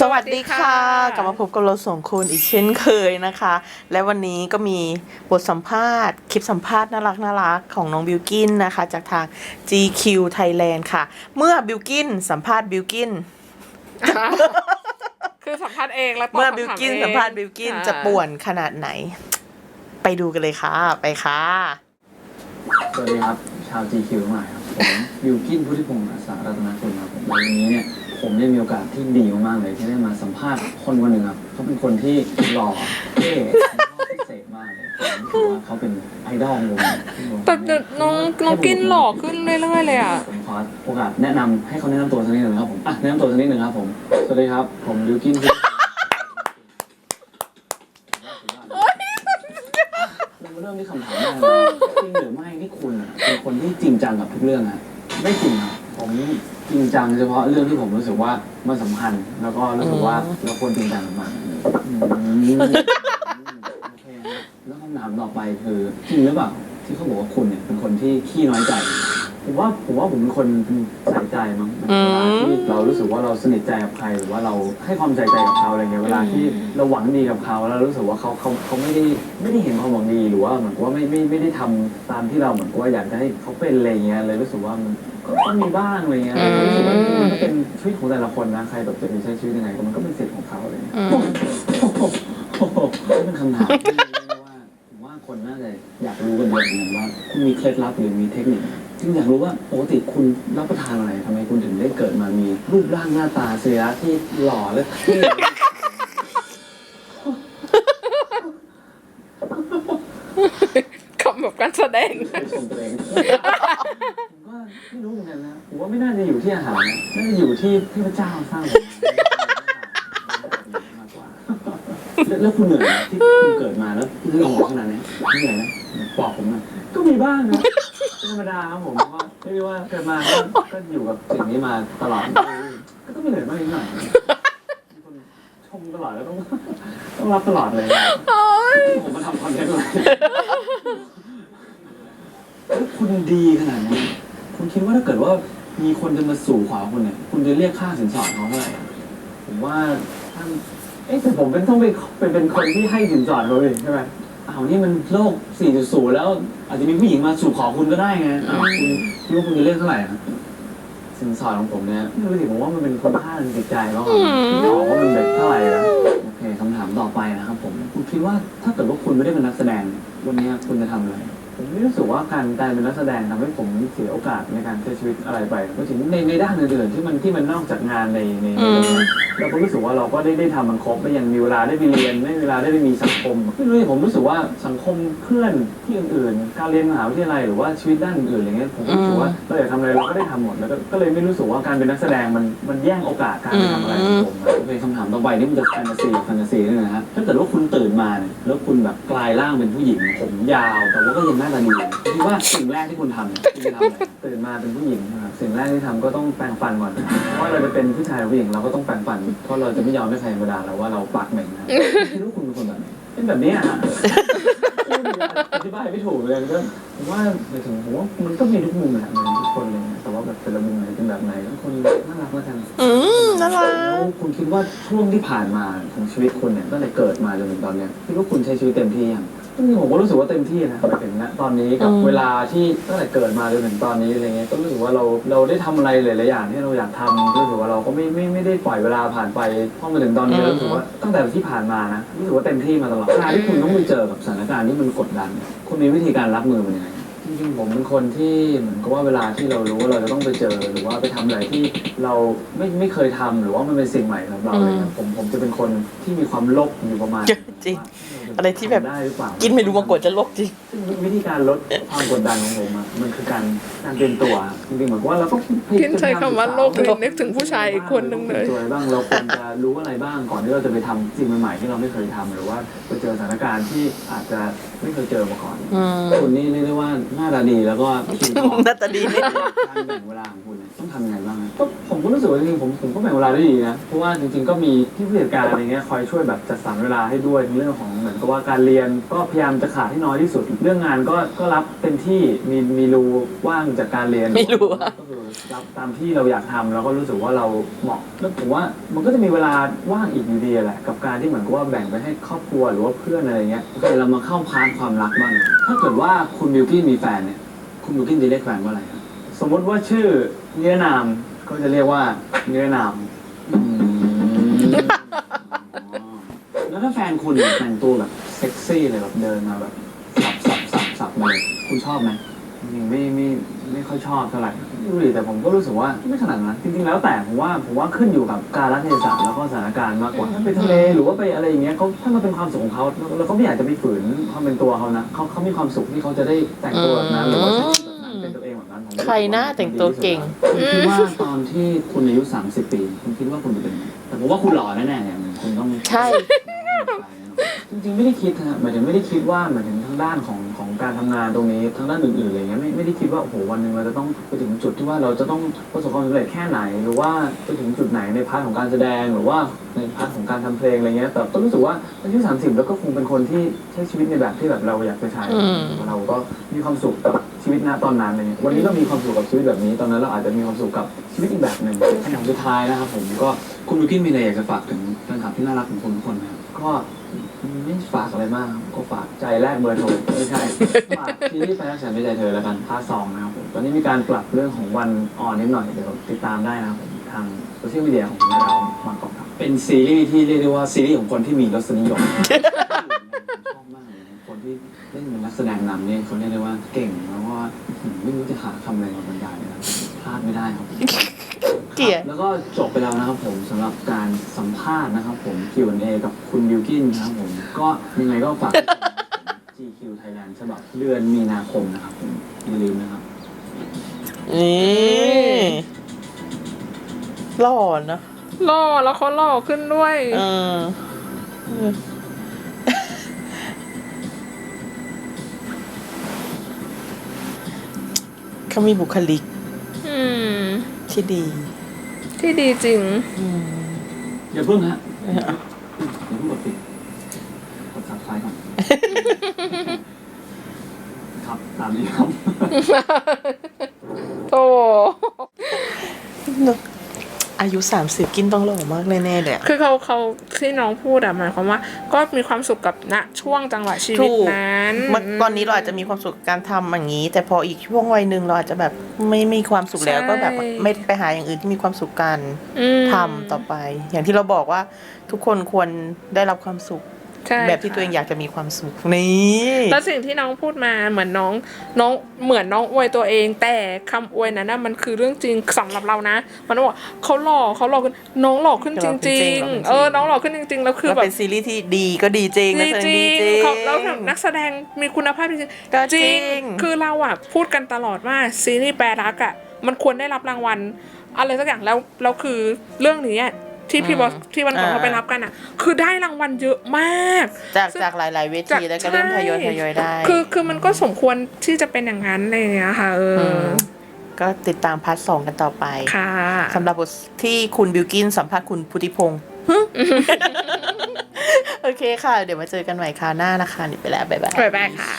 สวัสดีค่ะ กลับมาพบกับเราสองคนอีกเช่นเคยนะคะ และวันนี้ก็มีบทสัมภาษณ์ คลิปสัมภาษณ์น่ารักน่ารักของน้องบิวกินนะคะ จากทาง GQ Thailand ค่ะ เมื่อบิวกินสัมภาษณ์บิวกิน คือสัมภาษณ์เองแล้วตอบเมื่อคำถบิวกินเองสัมภาษณ์บิวกินอ่าจะป่วนขนาดไหน ไปดูกันเลยค่ะ ไปค่ะ สวัสดีครับ ชาว GQ ทั้งหลายครับผมบิวกินพุทธิพงศ์อาสารัตนคุณครับผมวันนี้เนี่ย ผมได้มีโอกาสที่ดีมากๆเลยที่ได้มาสัมภาษณ์คนคนหนึ่งครับเขาเป็นคนที่หล่อเท่แล้วก็พิเศษมากเลยผมถือว่าเขาเป็นไอดอลของผมแต่เดี๋ยวน้องน้องกินหล่อขึ้นเรื่อยๆเลยอะ ผมขอโอกาสแนะนำให้เขาแนะนำตัวสักนิดหนึ่งครับผมอะแนะนำตัวสักนิดหนึ่งครับผมสวัสดีครับ ผมบิวกินพุทธิพงศ์เรามาเริ่มที่คำถามแรกเลยจริงหรือไม่ที่คุณอะเป็นคนที่จริงจังกับทุกเรื่องอะไม่จริงครับผม จริงจังเฉพาะเรื่องที่ผมรู้สึกว่ามันสำคัญ แล้วก็รู้สึกว่าเราควรจริงจังกับมันอืมโอเคฮะแล้วคำถามต่อไปคือจริงหรือเปล่าที่เขาบอกว่าคุณเนี่ยเป็นคนที่ขี้น้อยใจ ผมว่าผมว่าผมเป็นคนใส่ใจมั้งเวลาที่เรารู้สึกว่าเราสนิทใจกับใครหรือว่าเราให้ความใส่ใจกับเขาอะไรเงี้ยเวลาที่เราหวังดีกับเขาแล้วรู้สึกว่าเขาเขาเขาไม่ได้ไม่ได้เห็นความหวังดีหรือว่าเหมือนกับว่าไม่ไม่ไม่ได้ทำตามที่เราเหมือนกับว่าอยากจะให้เขาเป็นอะไรเงี้ยเลยรู้สึกว่ามันก็ต้องมีบ้างอะไรเงี้ยรู้สึกว่ามันก็เป็นชีวิตของแต่ละคนนะใครแบบจะมีใช้ชีวิตยังไงก็มันก็เป็นสิทธิ์ของเขาอะไรเงี้ย อืม โอ้โหโอ้โหนี่เป็นคำถามที่เรียกได้ว่าผมว่าคนน่าจะอยากรู้กันเยอะเหมือนกันว่าคุณมีเคล็ดลับหรือมีเทคนิค จึงอยากรู้ว่าปกติคุณรับประทานอะไรทำไมคุณถึงได้เกิดมามีรูปร่างหน้าตาเสียที่หล่อและเท่คำแบบการแสดงเป็นชมตัวเองผมว่าไม่รู้เหมือนกันนะผมว่าไม่น่าจะอยู่ที่อาหารนะน่าจะอยู่ที่เทพเจ้าสร้างผมมากกว่าแล้วแล้วคุณเหนื่อยไหมที่คุณเกิดมาแล้วหล่อขนาดนี้เหนื่อยไหมบอกผมหน่อยก็มีบ้างนะ ธรรมดาครับผมเพราะว่าไม่ว่าเกิดมาก็ก็อยู่กับสิ่งนี้มาตลอดก็ต้องมีเหนื่อยบ้างนิดหน่อยมีคนชมตลอดแล้วต้องต้องรับตลอดเลยผมมาทำคอนเทนต์เลยแล้วคุณดีขนาดนี้ คุณคิดว่าถ้าเกิดว่ามีคนจะมาสู่ขวาคุณเนี่ย คุณจะเรียกค่าสินสอดเขาเท่าไหร่ผมว่าท่านเอ๊ะแต่ผมเป็นต้องเป็นเป็นคนที่ให้สินสอดเขาเองใช่ไหม อ้าวนี่มันโลก 4.0 แล้ว อาจจะมีผู้หญิงมาสู่ขอคุณก็ได้ไงอ้าวคุณคิดว่าคุณจะเรียกเท่าไหร่อะสินสอดของผมเนี่ยไม่รู้สิผมว่ามันเป็นคุณค่าทางจิตใจแล้วอะไม่บอกว่ามันเป็นเท่าไหร่นะโอเคคำถามต่อไปนะครับผม คุณคิดว่าถ้าเกิดว่าคุณไม่ได้เป็นนักแสดงเนี่ยวันนี้คุณจะทำอะไร ผมไม่รู้สึกว่าการการเป็นนักแสดงทำให้ผมเสียโอกาสในการใช้ชีวิตอะไรไปก็ถึงในในด้านอื่นๆที่มันที่มันนอกจากงานในในในอืม เราก็รู้สึกว่าเราก็ได้ได้ทำมันครบไม่ยังมีเวลาได้ไปเรียนไม่มีเวลาได้ไปมีสังคมไม่รู้สิผมรู้สึกว่าสังคมเพื่อนที่อื่นๆการเรียนมหาวิทยาลัยหรือว่าชีวิตด้านอื่นๆอะไรเงี้ยผมรู้สึกว่าเราอยากทำอะไรเราก็ได้ทำหมดแล้วก็ก็เลยไม่รู้สึกว่าการเป็นนักแสดงมันมันแย่งโอกาสการไปทำอะไรของผมนะเป็นคำถามต่อไปนี่มันจะแฟนตาซีแฟนตาซีนี่นะฮะถ้าเกิดว่าคุณตื่นมาเนี่ยแล้วคุณแบบกลายร่างเป็นผู้หญิงผมยาว แต่ว่าก็ยังหน้าตาดีคิดว่าสิ่งแรกที่คุณทำเนี่ยคุณจะทำอะไรตื่นมาเป็นผู้หญิงนะครับสิ่งแรกที่ทำก็ต้องแปรงฟันก่อนเพราะว่าเราจะเป็นผู้ชายหรือผู้หญิงเราก็ต้องแปรงฟัน เพราะเราจะไม่ยอมให้ใครมาด่าเราว่าเราปากเหม็นนะคิดว่าคุณเป็นคนแบบไหนเป็นแบบนี้อะฮะอธิบายไม่ถูกเลยก็ผมว่าหมายถึงผมว่ามันก็มีทุกมุมแหละมันทุกคนเลยนะแต่ว่าแบบแต่ละมุมไหนเป็นแบบไหนก็คนน่ารักแล้วกัน อืมน่ารัแล้วกคุณคิดว่าช่วงที่ผ่านมาของชีวิตคุณเนี่ยตั้งแต่เกิดมาจนถึงตอนเนี้ยคิดว่าคุณใช้ชีวิตเต็มที่ยังจริงๆ ผมก็รู้สึกว่าเต็มที่นะหมายถึงณตอนนี้กับเวลาที่ตั้งแต่เกิดมาจนถึงตอนนี้อะไรเงี้ยก็รู้สึกว่าเราเราได้ทำอะไรหลายๆอย่างที่เราอยากทำรู้สึกว่าเราก็ไม่ไม่ไม่ได้ปล่อยเวลาผ่านไปพอมาถึงตอนนี้รู้สึกว่าตั้งแต่ที่ผ่านมานะรู้สึกว่าเต็มที่มาตลอดเวลาที่คุณต้องไปเจอกับสถานการณ์ที่มันกดดันเนี่ยคุณมีวิธีการรับมือมันยังไงจริงๆผมเป็นคนที่เหมือนกับว่าเวลาที่เรารู้ว่าเราจะต้องไปเจอหรือว่าไปทำอะไรที่เราไม่ไม่เคยทำหรือว่ามันเป็นสิ่งใหม่สำหรับเราเลยนะผมผมจะเป็นคนที่มีความโลภอยู่ประมาณ จริง อะไรที่แบบได้หรือเปล่ากินไม่รู้มากดจะลกจริงซึ่งวิธีการลดความกดดันของผมอะมันคือการการเตรียมตัวจริงๆเหมือนกับว่าเราต้องกินใช้คำว่าโลกเลยนึกถึงผู้ชายอีกคนนึงเลยตัวอะไรบ้างเราควรจะรู้อะไรบ้างก่อนที่เราจะไปทำสิ่งใหม่ๆที่เราไม่เคยทำหรือว่าไปเจอสถานการณ์ที่อาจจะไม่เคยเจอมาก่อนอืม คุณนี่เรียกได้ว่าหน้าตาดีแล้วก็คิวทองหน้าตาดีนี่การแบ่งเวลาของคุณเนี่ย ต้องทำยังไงบ้างนะก็ผมก็รู้สึกว่าจริงๆผมผมก็แบ่งเวลาได้ดีนะเพราะว่าจริงๆก็มีที่ผู้จัดการอะไรเงี้ยคอยช่วยแบบจัดสรรเวลาให้ด้วยในเรื่องของเหมือนกับว่าการเรียนก็พยายามจะขาดให้น้อยที่สุด เรื่องงานก็ก็รับเต็มที่มีมีรูว่างจากการเรียน ไม่รู้อะ ก็คือรับตามที่เราอยากทำแล้วก็รู้สึกว่าเราเหมาะแล้วผมว่ามันก็จะมีเวลาว่างอีกอยู่ดีแหละกับการที่เหมือนกับว่าแบ่งไปให้ครอบครัวหรือว่าเพื่อนอะไรเงี้ยโอเคเรามาเข้าพาร์ทความรักบ้างถ้าเกิดว่าคุณบิวกิ้นมีแฟนเนี่ยคุณบิวกิ้นจะเรียกแฟนว่าอะไรครับ สมมติว่าชื่อเนื้อนามก็จะเรียกว่าเนื้อนามอืมแล้วถ้าแฟนคุณเนี่ยแต่งตัวแบบเซ็กซี่เลยแบบเดินมาแบบสับสับสับสับมาเลยคุณชอบไหมจริงๆไม่ไม่ไม่ค่อยชอบเท่าไหร่ดูดิแต่ผมก็รู้สึกว่าไม่ขนาดนั้นจริงๆแล้วแต่ผมว่าผมว่าขึ้นอยู่กับการรัเทศะแล้วก็สถานการณ์มากกว่าถ้าไปทะเลหรือว่าไปอะไรอย่างเงี้ยเขาถ้ามันเป็นความสุขของเขาเราก็ไม่อยากจะไปฝืนความเป็นตัวเขานะเขาเขามีความสุขที่เขาจะได้แต่งตัวแบบนั้นหรือว่าใช้ ใครหน้าแต่งตัวเก่ง คุณคิดว่าตอนที่คุณอายุ 30 ปี คุณคิดว่าคุณจะเป็นยังไงแต่ผมว่าคุณหล่อแน่ๆเนี่ยคุณต้อง ใช่ จริงๆไม่ได้คิดนะหมายถึงไม่ได้คิดว่าหมายถึงทางด้านของของการทำงานตรงนี้ทางด้านอื่นๆอะไรเงี้ยไม่ไม่ได้คิดว่าโอ้โหวันหนึ่งเราจะต้องไปถึงจุดที่ว่าเราจะต้องประสบความสำเร็จแค่ไหน หรือว่าไปถึงจุดไหนในพาร์ทของการแสดงหรือว่าในพาร์ทของการทำเพลงอะไรเงี้ยแต่ก็รู้สึกว่าอายุ30แล้วก็คงเป็นคนที่ใช้ชีวิตในแบบที่แบบเราอยากจะใช้อืม เราก็มีความสุขกับ ชีวิตณตอนนั้นอะไรเงี้ยวันนี้เรามีความสุขกับชีวิตแบบนี้ ตอนนั้นเราอาจจะมีความสุขกับชีวิตอีกแบบหนึ่งอย่างสุดท้ายนะครับผมก็คุณวิกกี้มีอะไรอยากจะฝากถึงแฟนคลับที่น่ารักของคุณทุกคนไหมครับก็ไม่ฝากอะไรมากครับก็ฝากใจแรกเบอร์โทรไม่ใช่ฝากที่ที่แฟนฉันไม่ใจเธอแล้วกันพาร์ทสองนะครับผมตอนนี้มีการปรับเรื่องของวันออนนิดหน่อยเดี๋ยวติดตามได้นะครับผมทางโซเชียลมีเดียของเรามากอกครับเป็นซีรีส์ที่เรียกได้ว่าซีรีส์ของคนที่มีรสนิยม ชอบมากเลยนะคนที่ เล่นเป็นนักแสดงนำเนี่ยเขาเรียกได้ว่าเก่งแล้วก็อื้อหือไม่รู้จะหาคำอะไรมาบรรยายเลยนะพลาดไม่ได้ครับเกลียด แล้วก็จบไปแล้วนะครับผมสำหรับการสัมภาษณ์นะครับผม Q&A กับคุณบิวกินนะครับผม ก็ยังไงก็ฝาก GQ Thailand ฉบับเดือนมีนาคมนะครับผมอย่าลืมนะครับ นี่หล่อนะ หล่อแล้วเขาหล่อขึ้นด้วย เออ เขามีบุคลิกอืม ที่ดี ที่ดีจริง อืมอย่าเพิ่งฮะอย่าเพิ่งกดปิดกดซับไครต์ก่อน ครับ ตามนี้ครับ โต อายุสามสิบกินต้องหล่อมากแน่ๆเลยอะ คือเขาเขาที่น้องพูดอะหมายความว่า ก็มีความสุขกับณช่วงจังหวะชีวิตถูกนั้นเมื่อตอนนี้เราอาจจะมีความสุขกับการทำอย่างนี้ แต่พออีกช่วงวัยหนึ่งเราอาจจะแบบไม่มีความสุขแล้วก็แบบไม่ไปหาอย่างอื่นที่มีความสุขกันอืม ทำต่อไป อย่างที่เราบอกว่าทุกคนควรได้รับความสุข ใช่ แบบที่ค่ะตัวเองอยากจะมีความสุขนี่แล้วสิ่งที่น้องพูดมาเหมือนน้องน้องเหมือนน้องอวยตัวเอง แต่คำอวยนั้นนะมันคือเรื่องจริงสำหรับเรานะ มันต้องบอกเขาหล่อเขาหล่อขึ้นน้องหล่อขึ้นจริง ๆ เออน้องหล่อขึ้นจริงๆแล้วคือแล้วแบบเป็นซีรีส์ที่ดีก็ดีจริงนักแสดงจริดีงจริงเขาแล้วนักแสดงมีคุณภาพจริงก็ๆจจริริงงคือเราอะพูดกันตลอดว่าซีรีส์แปรรักอะมันควรได้รับรางวัลอะไรสักอย่างแล้วแล้วคือเรื่องนี้อะ ที่พี่บอสที่วันก่อนเขาไปรับกันอะ คือได้รางวัลเยอะมาก จากจากหลาย ๆ เวทีแล้วก็เริ่มทยอยทยอยได้ คือคือมันก็สมควรที่จะเป็นอย่างนั้นอะไรอย่างเงี้ยค่ะเออมก็ติดตามพาร์ทสองกันต่อไปค่ะสำหรับบทที่คุณบิวกินสัมภาษณ์คุณพุทธิพงศ์โอเคค่ะ เดี๋ยวมาเจอกันใหม่คราวหน้านะคะนี่ไปแล้ว บ๊ายบาย บ๊ายบายค่ะ